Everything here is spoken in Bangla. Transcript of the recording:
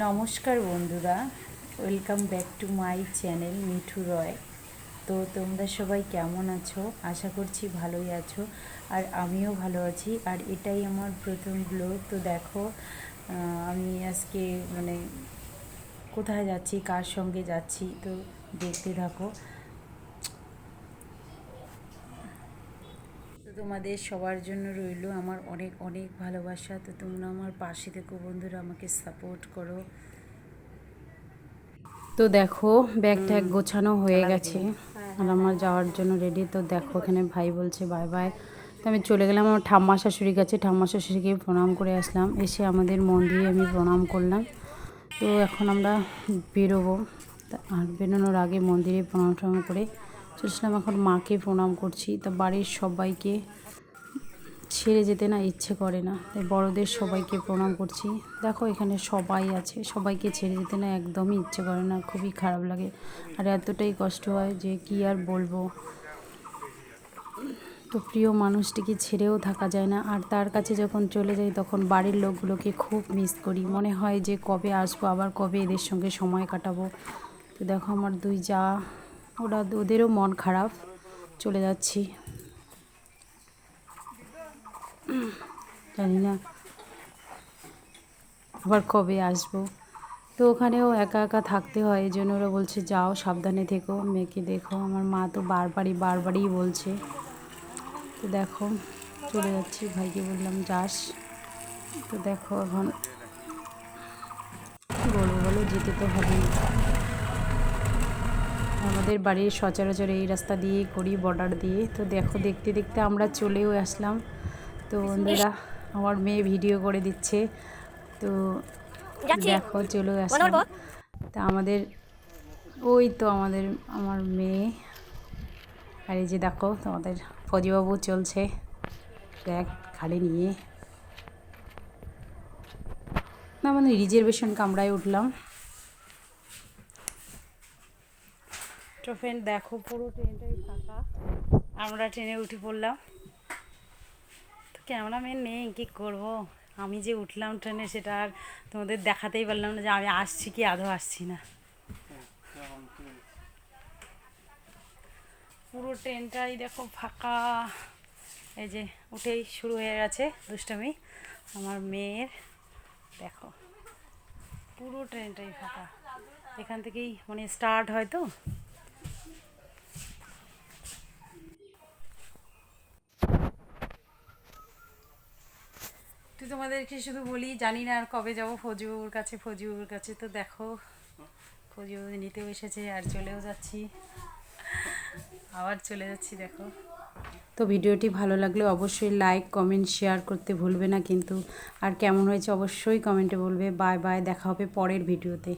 নমস্কার বন্ধুরা welcome back to my channel Mithu Roy. তো তোমরা সবাই কেমন আছো? আশা করছি ভালোই আছো, আর আমিও ভালো আছি, আর এটাই আমার প্রথম ব্লগ তো দেখো আমি আজকে মানে কোথায় যাচ্ছি, কার সঙ্গে যাচ্ছি, তো দেখতে থাকো। তোমাদের সবার জন্য রইল আমার অনেক অনেক ভালোবাসা। তো তোমরা আমার পাশে থেকো বন্ধুরা আমাকে সাপোর্ট করো। তো দেখো ব্যাগ ট্যাগ গোছানো হয়ে গেছে। আর আমার যাওয়ার জন্য রেডি তো দেখো এখানে ভাই বলছে বাই বাই তো আমি চলে গেলাম আমার ঠাম্মা শাশুড়ির কাছে। ঠাম্মা শাশুড়িকে প্রণাম করে আসলাম। এসে আমাদের মন্দিরে আমি প্রণাম করলাম। তো এখন আমরা বেরোবো। আর বেরোনোর আগে মন্দিরে প্রণাম টণাম করে চলছিলাম এখন মাকে প্রণাম করছি। তা বাড়ির সবাইকে ছেড়ে যেতে না ইচ্ছে করে না। তাই বড়দের সবাইকে প্রণাম করছি। দেখো এখানে সবাই আছে, সবাইকে ছেড়ে যেতে না একদমই ইচ্ছে করে না, খুবই খারাপ লাগে। আর এতটাই কষ্ট হয় যে কি আর বলব। তো প্রিয় মানুষটিকে ছেড়েও থাকা যায় না। আর তার কাছে যখন চলে যাই তখন বাড়ির লোকগুলোকে খুব মিস করি। মনে হয় যে কবে আসব, আবার কবে এদের সঙ্গে সময় কাটাবো। তো দেখো আমার দুই যা ওরা ওদেরও মন খারাপ। চলে যাচ্ছি। জানি না আবার কবে আসব। তো ওখানেও একা একা থাকতে হয় এই জন্য ওরা বলছে, যাও, সাবধানে থেকো, মেয়েকে দেখো। আমার মা তো বারবারই বারবারই বলছে। তো দেখো, চলে যাচ্ছি। ভাইকে বললাম, যাস। তো দেখো এখন বলব বলো, যেতে তো হবেই। আমাদের বাড়ির সচরাচর এই রাস্তা দিয়ে করি বর্ডার দিয়ে। তো দেখো দেখতে দেখতে আমরা চলেও আসলাম। তো বন্ধুরা আমার মেয়ে ভিডিও করে দিচ্ছে। তো দেখো চলেও আসলাম। তা আমাদের ওই তো আমাদের আমার মেয়ে। আর এই যে দেখো তোমাদের ফজিবাবু চলছে। ব্যাগ খালি নিয়ে। না মানে রিজার্ভেশন কামরায় উঠলাম। তো ফ্রেন্ড দেখো পুরো ট্রেনটাই ফাঁকা। আমরা ট্রেনে উঠে পড়লাম। তো ক্যামেরাম্যান নেই, কী করব? আমি যে উঠলাম ট্রেনে সেটা আর তোমাদের দেখাতেই পারলাম না যে আমি আসছি কি, আদৌ আসছি না। পুরো ট্রেনটাই দেখো ফাঁকা। এই যে উঠেই শুরু হয়ে গেছে দুষ্টামি। আমার মেয়ের, দেখো। পুরো ট্রেনটাই ফাঁকা। এখান থেকেই মানে স্টার্ট হয় তো। তোমাদেরকে শুধু বলি, জানি না আর কবে যাব ফজিবাবুর কাছে ফজিবাবুর কাছে তো দেখো ফজিবাবু নিতেও এসেছে আর চলেও যাচ্ছি। আবার চলে যাচ্ছি, দেখো। তো ভিডিওটি ভালো লাগলে অবশ্যই লাইক কমেন্ট শেয়ার করতে ভুলবে না কিন্তু। আর কেমন হয়েছে অবশ্যই কমেন্টে বলবে। বাই বাই দেখা হবে পরের ভিডিওতে।